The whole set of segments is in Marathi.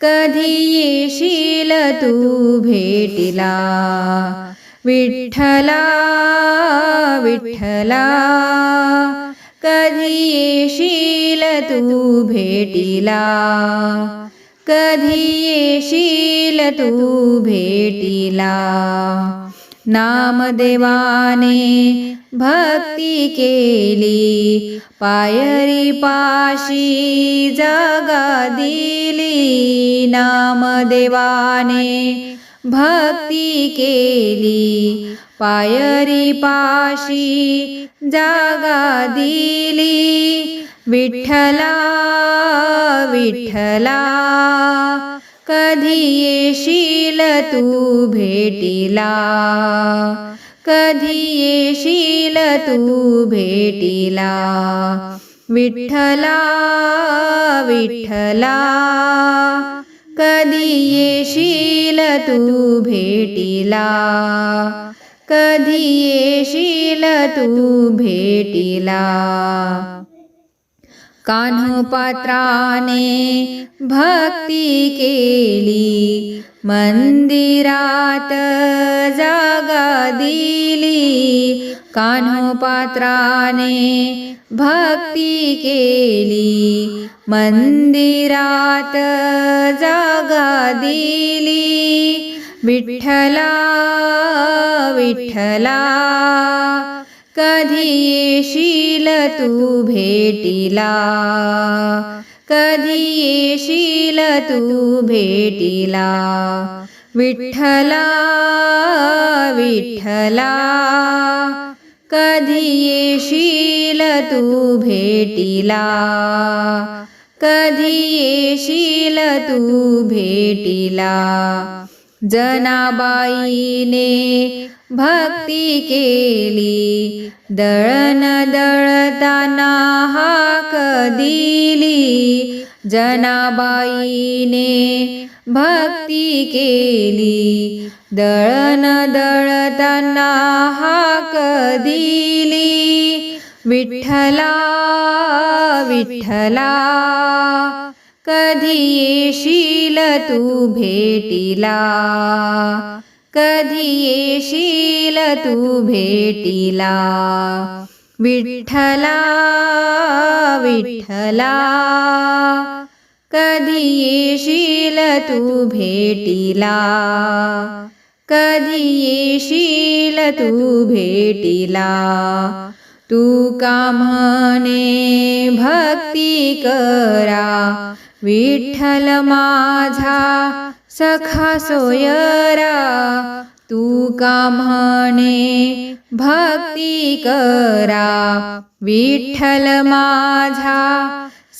कधी येशील तू भेटीला? विठ्ठला विठ्ठला कधी येशील तू भेटीला? कधी येशील तू भेटीला? नामदेवाने भक्ती केली पायरी पाशी जागा दिली. नामदेवाने भक्ती केली. पायरी पाशी जागा दिली. विठ्ठला विठ्ठला कधी येशील तू भेटीला? कधी येशील तू भेटीला? विठ्ठला विठ्ठला कधी येशील तू भेटीला? कधी येशील तू भेटीला? कान्होपात्राने भक्ती केली मंदिरात जागा दिली. कान्होपात्राने भक्ती केली मंदिरात जागा दिली. विठ्ठला विठ्ठला कधी येशील तू भेटीला? कधी येशील तू भेटीला? विठ्ठला विठ्ठला कधी येशील तू भेटीला? कधी येशील तू भेटीला? जनाबाईने भक्ती केली. दळण दळताना हाक दिली. जनाबाईने भक्ती केली. दळण दळताना हाक दिली. विठ्ठला विठ्ठला कधी येशील तू भेटीला? कधी येशील तू भेटीला? विठ्ठला विठ्ठला कधी येशील तू भेटीला? कधी येशील तू भेटीला? तू का म्हणे भक्ती करा? विठ्ठल माझा सखा सोयरा तू का म्हणे भक्ती करा? विठ्ठल माझा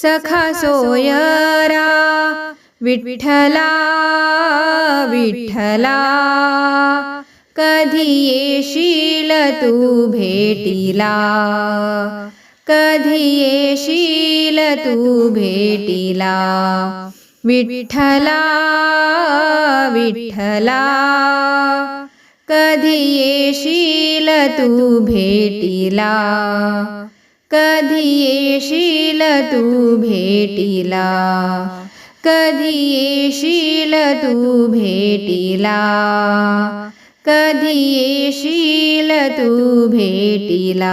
सखा सोयरा विठ्ठला विठ्ठला कधी येशील तू भेटीला? कधी येशील तू भेटीला? विठ्ठला विठ्ठला कधी येशील तू भेटीला? कधी येशील तू भेटीला? कधी येशील तू भेटीला? कधी येशील तू भेटीला?